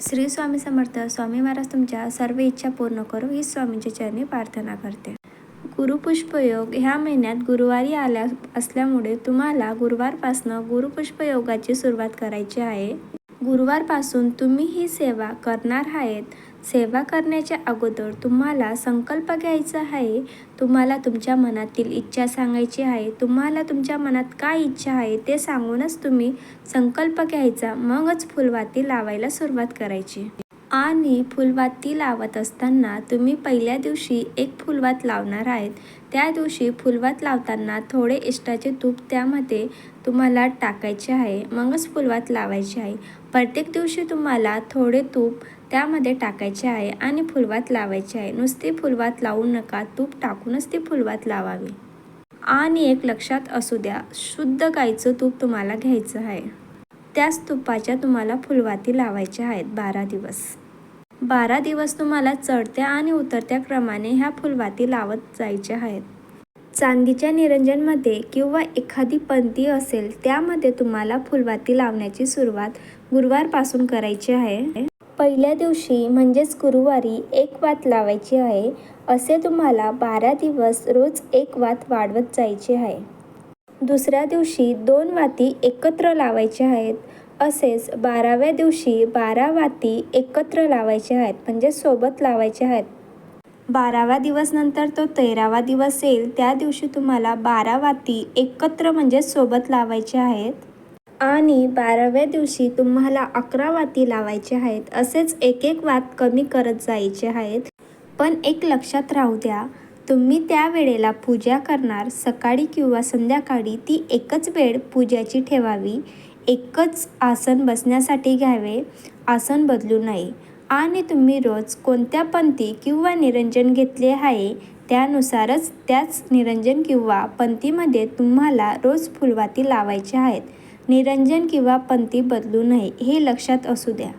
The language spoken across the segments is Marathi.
श्री स्वामी समर्थ स्वामी महाराज तुमच्या सर्व इच्छा पूर्ण करू ही स्वामींच्या चरणी प्रार्थना करते. गुरुपुष्पयोग ह्या महिन्यात गुरुवारी आल्या असल्यामुळे तुम्हाला गुरुवारपासनं गुरुपुष्पयोगाची सुरुवात करायची आहे. गुरुवारपासून तुम्ही ही सेवा करणार आहेत. सेवा करण्याच्या अगोदर तुम्हाला संकल्प घ्यायचा आहे. तुम्हाला तुमच्या मनातील इच्छा सांगायची आहे. तुम्हाला तुमच्या मनात काय इच्छा आहे ते सांगूनच तुम्ही संकल्प घ्यायचा. मगच फुलवाती लावायला सुरुवात करायची. आणि फुलवाती लावत असताना तुम्ही पहिल्या दिवशी एक फुलवात लावणार आहेत. त्या दिवशी फुलवात लावताना थोडे इष्टाचे तूप त्यामध्ये तुम्हाला टाकायचे आहे. मगच फुलवात लावायची आहे. प्रत्येक दिवशी तुम्हाला थोडे तूप त्यामध्ये टाकायचे आहे आणि फुलवात लावायची आहे. नुसती फुलवात लावू नका. तूप टाकूनच ती फुलवात लावावी. आणि एक लक्षात असू द्या शुद्ध गाईचं तूप तुम्हाला घ्यायचं आहे. त्याच तुपाच्या तुम्हाला फुलवाती लावायच्या आहेत बारा दिवस. बारा दिवस तुम्हाला चढत्या आणि उतरत्या क्रमाने ह्या फुलवाती लावत जायच्या आहेत. चांदीच्या निरंजनमध्ये किंवा एखादी पंथी असेल त्यामध्ये तुम्हाला फुलवाती लावण्याची सुरुवात गुरुवारपासून करायची आहे. पहिल्या दिवशी म्हणजेच गुरुवारी एक वात लावायची आहे असे तुम्हाला बारा दिवस रोज एक वात वाढवत जायचे आहे. दुसऱ्या दिवशी दोन वाती एकत्र लावायच्या आहेत. असेच बाराव्या दिवशी बारा वाती एकत्र लावायच्या आहेत म्हणजे सोबत लावायच्या आहेत. बारावा दिवस नंतर तो तेरावा दिवस येईल त्या दिवशी तुम्हाला बारा वाती एकत्र म्हणजे सोबत लावायच्या आहेत. आणि बाराव्या दिवशी तुम्हाला अकरा वाती लावायच्या आहेत असेच एक एक वात कमी करत जायचे आहेत. पण एक लक्षात राहू द्या तुम्ही त्या वेळेला पूजा करणार सकाळी किंवा संध्याकाळी ती एकच वेळ पूजाची ठेवावी. एकच आसन बसण्यासाठी घ्यावे. आसन बदलू नये. आणि तुम्ही रोज कोणत्या पंथी किंवा निरंजन घेतले आहे त्यानुसारच त्याच निरंजन किंवा पंथीमध्ये तुम्हाला रोज फुलवाती लावायचे आहेत. निरंजन किंवा पंथी बदलू नये हे लक्षात असू द्या.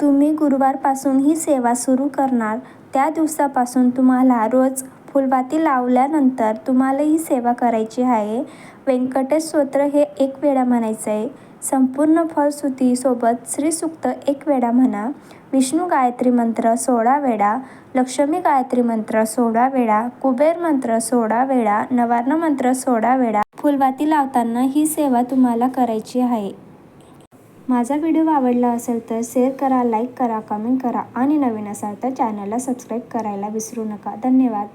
तुम्ही गुरुवारपासून ही सेवा सुरू करणार. त्या दिवसापासून तुम्हाला रोज फुलबाती लावल्यानंतर तुम्हाला ही सेवा करायची आहे. व्यंकटेश स्तोत्र हे एक वेळा म्हणायचं आहे. संपूर्ण फलश्रुतीसोबत श्रीसुक्त एक वेळा म्हणा. विष्णू गायत्री मंत्र सोळा वेळा लक्ष्मी गायत्री मंत्र सोळा वेळा कुबेर मंत्र सोळा वेळा नवार्ण मंत्र सोळा वेळा फुलबाती लावताना ही सेवा तुम्हाला करायची आहे. माझा व्हिडिओ आवडला असेल तर शेअर करा लाईक करा कमेंट करा आणि नवीन असाल तर चॅनलला सबस्क्राईब करायला विसरू नका. धन्यवाद.